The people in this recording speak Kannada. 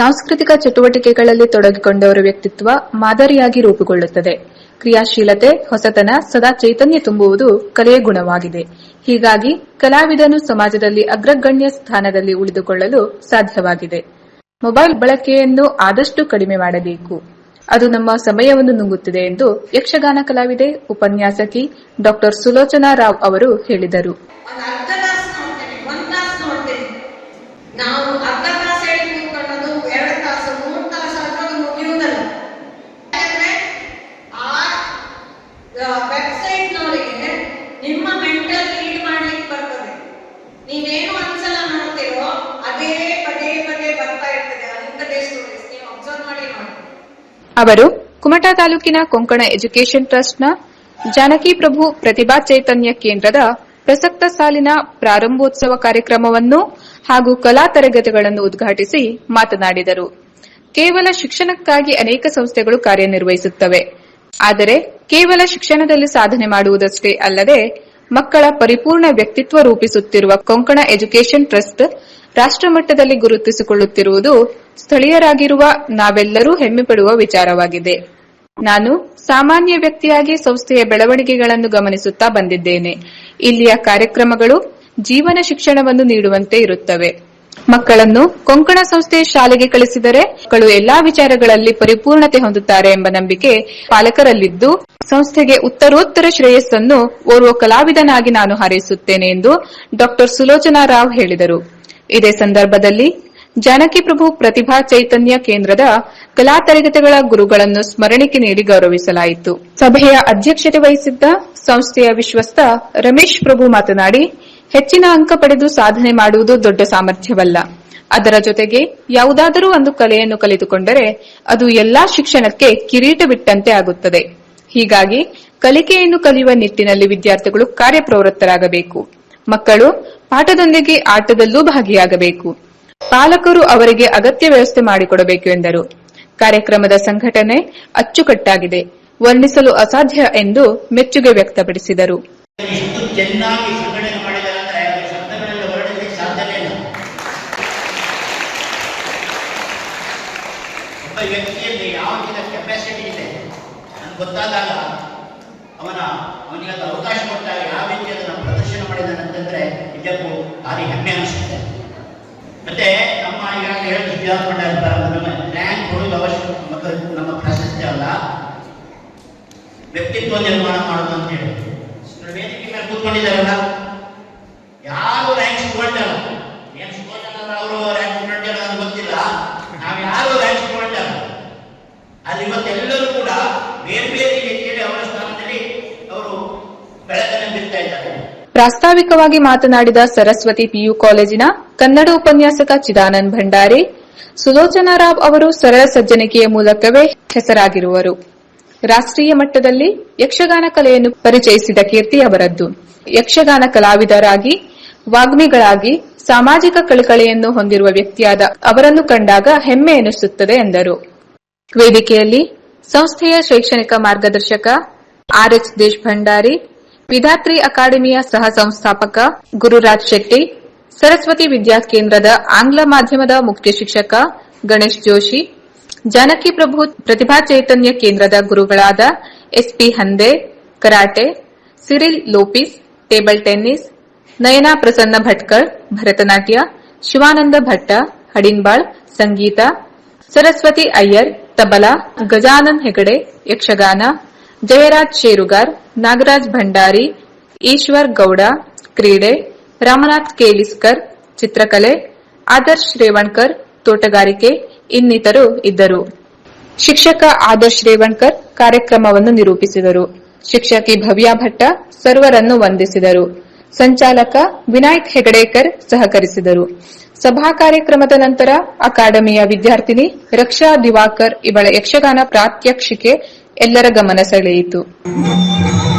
ಸಾಂಸ್ಕೃತಿಕ ಚಟುವಟಿಕೆಗಳಲ್ಲಿ ತೊಡಗಿಕೊಂಡವರ ವ್ಯಕ್ತಿತ್ವ ಮಾದರಿಯಾಗಿ ರೂಪುಗೊಳ್ಳುತ್ತದೆ. ಕ್ರಿಯಾಶೀಲತೆ, ಹೊಸತನ, ಸದಾ ಚೈತನ್ಯ ತುಂಬುವುದು ಕಲೆಯ ಗುಣವಾಗಿದೆ. ಹೀಗಾಗಿ ಕಲಾವಿದನು ಸಮಾಜದಲ್ಲಿ ಅಗ್ರಗಣ್ಯ ಸ್ಥಾನದಲ್ಲಿ ಉಳಿದುಕೊಳ್ಳಲು ಸಾಧ್ಯವಾಗಿದೆ. ಮೊಬೈಲ್ ಬಳಕೆಯನ್ನು ಆದಷ್ಟು ಕಡಿಮೆ ಮಾಡಬೇಕು. ಅದು ನಮ್ಮ ಸಮಯವನ್ನು ನುಂಗುತ್ತಿದೆ ಎಂದು ಯಕ್ಷಗಾನ ಕಲಾವಿದೆ, ಉಪನ್ಯಾಸಕಿ ಡಾಕ್ಟರ್ ಸುಲೋಚನಾ ರಾವ್ ಅವರು ಹೇಳಿದರು. ನಿಮ್ಮ ಮೆಂಟಲ್ ಲೀಡ್ ಮಾಡ್ಲಿಕ್ಕೆ ಬರ್ತದೆ. ನೀವೇನು ನೋಡ್ತೀರೋ ಅದೇ ಪದೇ ಪದೇ ಬರ್ತಾ ಇರ್ತದೆ. ನೀವು ಅಬ್ಸರ್ವ್ ಮಾಡಿ ಅವರು ಕುಮಟಾ ತಾಲೂಕಿನ ಕೊಂಕಣ ಎಜುಕೇಷನ್ ಟ್ರಸ್ಟ್ನ ಜಾನಕಿ ಪ್ರಭು ಪ್ರತಿಭಾ ಚೈತನ್ಯ ಕೇಂದ್ರದ ಪ್ರಸಕ್ತ ಸಾಲಿನ ಪ್ರಾರಂಭೋತ್ಸವ ಕಾರ್ಯಕ್ರಮವನ್ನು ಹಾಗೂ ಕಲಾ ತರಗತಿಗಳನ್ನು ಉದ್ಘಾಟಿಸಿ ಮಾತನಾಡಿದರು. ಕೇವಲ ಶಿಕ್ಷಣಕ್ಕಾಗಿ ಅನೇಕ ಸಂಸ್ಥೆಗಳು ಕಾರ್ಯನಿರ್ವಹಿಸುತ್ತವೆ. ಆದರೆ ಕೇವಲ ಶಿಕ್ಷಣದಲ್ಲಿ ಸಾಧನೆ ಮಾಡುವುದಷ್ಟೇ ಅಲ್ಲದೆ ಮಕ್ಕಳ ಪರಿಪೂರ್ಣ ವ್ಯಕ್ತಿತ್ವ ರೂಪಿಸುತ್ತಿರುವ ಕೊಂಕಣ ಎಜುಕೇಷನ್ ಟ್ರಸ್ಟ್ ರಾಷ್ಟ್ರಮಟ್ಟದಲ್ಲಿ ಗುರುತಿಸಿಕೊಳ್ಳುತ್ತಿರುವುದು ಸ್ಥಳೀಯರಾಗಿರುವ ನಾವೆಲ್ಲರೂ ಹೆಮ್ಮೆ ಪಡುವ ವಿಚಾರವಾಗಿದೆ. ನಾನು ಸಾಮಾನ್ಯ ವ್ಯಕ್ತಿಯಾಗಿ ಸಂಸ್ಥೆಯ ಬೆಳವಣಿಗೆಗಳನ್ನು ಗಮನಿಸುತ್ತಾ ಬಂದಿದ್ದೇನೆ. ಇಲ್ಲಿಯ ಕಾರ್ಯಕ್ರಮಗಳು ಜೀವನ ಶಿಕ್ಷಣವನ್ನು ನೀಡುವಂತೆ ಇರುತ್ತವೆ. ಮಕ್ಕಳನ್ನು ಕೊಂಕಣ ಸಂಸ್ಥೆ ಶಾಲೆಗೆ ಕಳಿಸಿದರೆ ಮಕ್ಕಳು ಎಲ್ಲಾ ವಿಚಾರಗಳಲ್ಲಿ ಪರಿಪೂರ್ಣತೆ ಹೊಂದುತ್ತಾರೆ ಎಂಬ ನಂಬಿಕೆ ಪಾಲಕರಲ್ಲಿದ್ದು, ಸಂಸ್ಥೆಗೆ ಉತ್ತರೋತ್ತರ ಶ್ರೇಯಸ್ಸನ್ನು ಓರ್ವ ಕಲಾವಿದನಾಗಿ ನಾನು ಹಾರೈಸುತ್ತೇನೆ ಎಂದು ಡಾಕ್ಟರ್ ಸುಲೋಚನಾ ರಾವ್ ಹೇಳಿದರು. ಇದೇ ಸಂದರ್ಭದಲ್ಲಿ ಜಾನಕಿ ಪ್ರಭು ಪ್ರತಿಭಾ ಚೈತನ್ಯ ಕೇಂದ್ರದ ಕಲಾ ತರಗತಿಗಳ ಗುರುಗಳನ್ನು ಸ್ಮರಣಿಕೆ ನೀಡಿ ಗೌರವಿಸಲಾಯಿತು. ಸಭೆಯ ಅಧ್ಯಕ್ಷತೆ ವಹಿಸಿದ್ದ ಸಂಸ್ಥೆಯ ವಿಶ್ವಸ್ತ ರಮೇಶ್ ಪ್ರಭು ಮಾತನಾಡಿ ಹೆಚ್ಚಿನ ಅಂಕ ಪಡೆದು ಸಾಧನೆ ಮಾಡುವುದು ದೊಡ್ಡ ಸಾಮರ್ಥ್ಯವಲ್ಲ. ಅದರ ಜೊತೆಗೆ ಯಾವುದಾದರೂ ಒಂದು ಕಲೆಯನ್ನು ಕಲಿತುಕೊಂಡರೆ ಅದು ಎಲ್ಲಾ ಶಿಕ್ಷಣಕ್ಕೆ ಕಿರೀಟ ಬಿಟ್ಟಂತೆ ಆಗುತ್ತದೆ. ಹೀಗಾಗಿ ಕಲಿಕೆಯನ್ನು ಕಲಿಯುವ ನಿಟ್ಟಿನಲ್ಲಿ ವಿದ್ಯಾರ್ಥಿಗಳು ಕಾರ್ಯಪ್ರವೃತ್ತರಾಗಬೇಕು. ಮಕ್ಕಳು ಪಾಠದೊಂದಿಗೆ ಆಟದಲ್ಲೂ ಭಾಗಿಯಾಗಬೇಕು. ಪಾಲಕರು ಅವರಿಗೆ ಅಗತ್ಯ ವ್ಯವಸ್ಥೆ ಮಾಡಿಕೊಡಬೇಕು ಎಂದರು. ಕಾರ್ಯಕ್ರಮದ ಸಂಘಟನೆ ಅಚ್ಚುಕಟ್ಟಾಗಿದೆ. ವರ್ಣಿಸಲು ಅಸಾಧ್ಯ ಎಂದು ಮೆಚ್ಚುಗೆ ವ್ಯಕ್ತಪಡಿಸಿದರು. ವ್ಯಕ್ತಿಯಲ್ಲಿ ಯಾವ ರೀತಿಯ ಕೆಪಾಸಿಟಿ ಇದೆ? ನನಗೆ ಗೊತ್ತಾದಾಗ ಅವನ ಅವನಿಗೆ ಅದು ಅವಕಾಶ ಕೊಟ್ಟಾಗ ಯಾವ ರೀತಿ ಅದನ್ನು ಪ್ರದರ್ಶನ ಮಾಡಿದಂತಂದ್ರೆ ನಿಜಕ್ಕೂ ಭಾರಿ ಹೆಮ್ಮೆ ಅನಿಸುತ್ತೆ. ಮತ್ತೆ ನಮ್ಮ ಈಗಾಗಲೇ ಹೇಳಿದ ವಿದ್ಯಾರ್ಥಿ ನಮ್ಮ ರ್ಯಾಂಕ್ ಕೊಡೋದು ಅವಶ್ಯ ನಮ್ಮ ಪ್ರಶಸ್ತಿ ಅಲ್ಲ. ವ್ಯಕ್ತಿತ್ವ ನಿರ್ಮಾಣ ಮಾಡೋದು ಅಂತ ಹೇಳಿ ವೇದಿಕೆ ಮೇಲೆ ಕೂತ್ಕೊಂಡಿದ್ದಾರಲ್ಲ ಯಾರು ರ್ಯಾಂಕ್ ಸ್ಟೂಡೆಂಟ್ ಅಲ್ಲ ಏನ್ ಸ್ಟೂಡೆಂಟ್ ಅಲ್ಲ ಅವರು ರ್ಯಾಂಕ್ ಸ್ಟೂಡೆಂಟ್ ಅಲ್ಲ ಅಂತ ಗೊತ್ತಿಲ್ಲ ನಾವು ಯಾರು ರ್ಯಾಂಕ್ ಸ್ಟೂಡೆಂಟ್ ಅಲ್ಲ ಅಲ್ಲಿ ಇವತ್ತೆಲ್ಲರೂ ಕೂಡ ಬೇರೆ ಬೇರೆ ರೀತಿಯಲ್ಲಿ ಅವರ ಸ್ಥಾನದಲ್ಲಿ ಅವರು ಬೆಳಕನ್ನು ಬೀರ್ತಾ ಇದ್ದಾರೆ ಪ್ರಾಸ್ತಾವಿಕವಾಗಿ ಮಾತನಾಡಿದ ಸರಸ್ವತಿ ಪಿಯು ಕಾಲೇಜಿನ ಕನ್ನಡ ಉಪನ್ಯಾಸಕ ಚಿದಾನಂದ್ ಭಂಡಾರಿ, ಸುಲೋಚನಾ ರಾವ್ ಅವರು ಸರಳ ಸಜ್ಜನಿಕೆಯ ಮೂಲಕವೇ ಹೆಸರಾಗಿರುವರು. ರಾಷ್ಟ್ರೀಯ ಮಟ್ಟದಲ್ಲಿ ಯಕ್ಷಗಾನ ಕಲೆಯನ್ನು ಪರಿಚಯಿಸಿದ ಕೀರ್ತಿ ಅವರದ್ದು. ಯಕ್ಷಗಾನ ಕಲಾವಿದರಾಗಿ, ವಾಗ್ಮಿಗಳಾಗಿ, ಸಾಮಾಜಿಕ ಕಳಕಳಿಯನ್ನು ಹೊಂದಿರುವ ವ್ಯಕ್ತಿಯಾದ ಅವರನ್ನು ಕಂಡಾಗ ಹೆಮ್ಮೆ ಎನಿಸುತ್ತದೆ ಎಂದರು. ವೇದಿಕೆಯಲ್ಲಿ ಸಂಸ್ಥೆಯ ಶೈಕ್ಷಣಿಕ ಮಾರ್ಗದರ್ಶಕ ಆರ್ಎಚ್ ದೇಶ್ ಭಂಡಾರಿ ವಿಧಾತ್ರಿ ಅಕಾಡೆಮಿಯ ಸಹ ಸಂಸ್ಥಾಪಕ ಗುರುರಾಜ್ ಶೆಟ್ಟಿ, ಸರಸ್ವತಿ ವಿದ್ಯಾ ಕೇಂದ್ರದ ಆಂಗ್ಲ ಮಾಧ್ಯಮದ ಮುಖ್ಯ ಶಿಕ್ಷಕ ಗಣೇಶ್ ಜೋಶಿ, ಜಾನಕಿ ಪ್ರಭು ಪ್ರತಿಭಾ ಚೈತನ್ಯ ಕೇಂದ್ರದ ಗುರುಗಳಾದ S P Hande, karate, Cyril Lopes, table tennis, Nayana Prasanna Bhatkar Bharatanatyam, Shivananda Bhatta, Hadinbal, ಸಂಗೀತ, ಸರಸ್ವತಿ ಅಯ್ಯರ್, ತಬಲಾ, ಗಜಾನನ್ ಹೆಗಡೆ, ಯಕ್ಷಗಾನ ಜಯರಾಜ್ ಶೇರುಗಾರ್, ನಾಗರಾಜ್ ಭಂಡಾರಿ, ಈಶ್ವರ್ ಗೌಡ, ಕ್ರೀಡೆ, ರಾಮನಾಥ್ ಕೇಲಿಸ್ಕರ್ ಚಿತ್ರಕಲೆ, ಆದರ್ಶ್ ರೇವಣ್ಕರ್, ತೋಟಗಾರಿಕೆ ಇನ್ನಿತರು ಇದ್ದರು. ಶಿಕ್ಷಕ ಆದರ್ಶ್ ರೇವಣ್ಕರ್ ಕಾರ್ಯಕ್ರಮವನ್ನು ನಿರೂಪಿಸಿದರು. ಶಿಕ್ಷಕಿ ಭವ್ಯಾ ಭಟ್ಟ ಸರ್ವರನ್ನು ವಂದಿಸಿದರು. ಸಂಚಾಲಕ ವಿನಾಯಕ್ ಹೆಗಡೇಕರ್ ಸಹಕರಿಸಿದರು. ಸಭಾ ಕಾರ್ಯಕ್ರಮದ ನಂತರ ಅಕಾಡೆಮಿಯ ವಿದ್ಯಾರ್ಥಿನಿ ರಕ್ಷಾ ದಿವಾಕರ್ ಇವಳ ಯಕ್ಷಗಾನ ಪ್ರಾತ್ಯಕ್ಷಿಕೆ ಎಲ್ಲರ ಗಮನ ಸೆಳೆಯಿತು ಿ.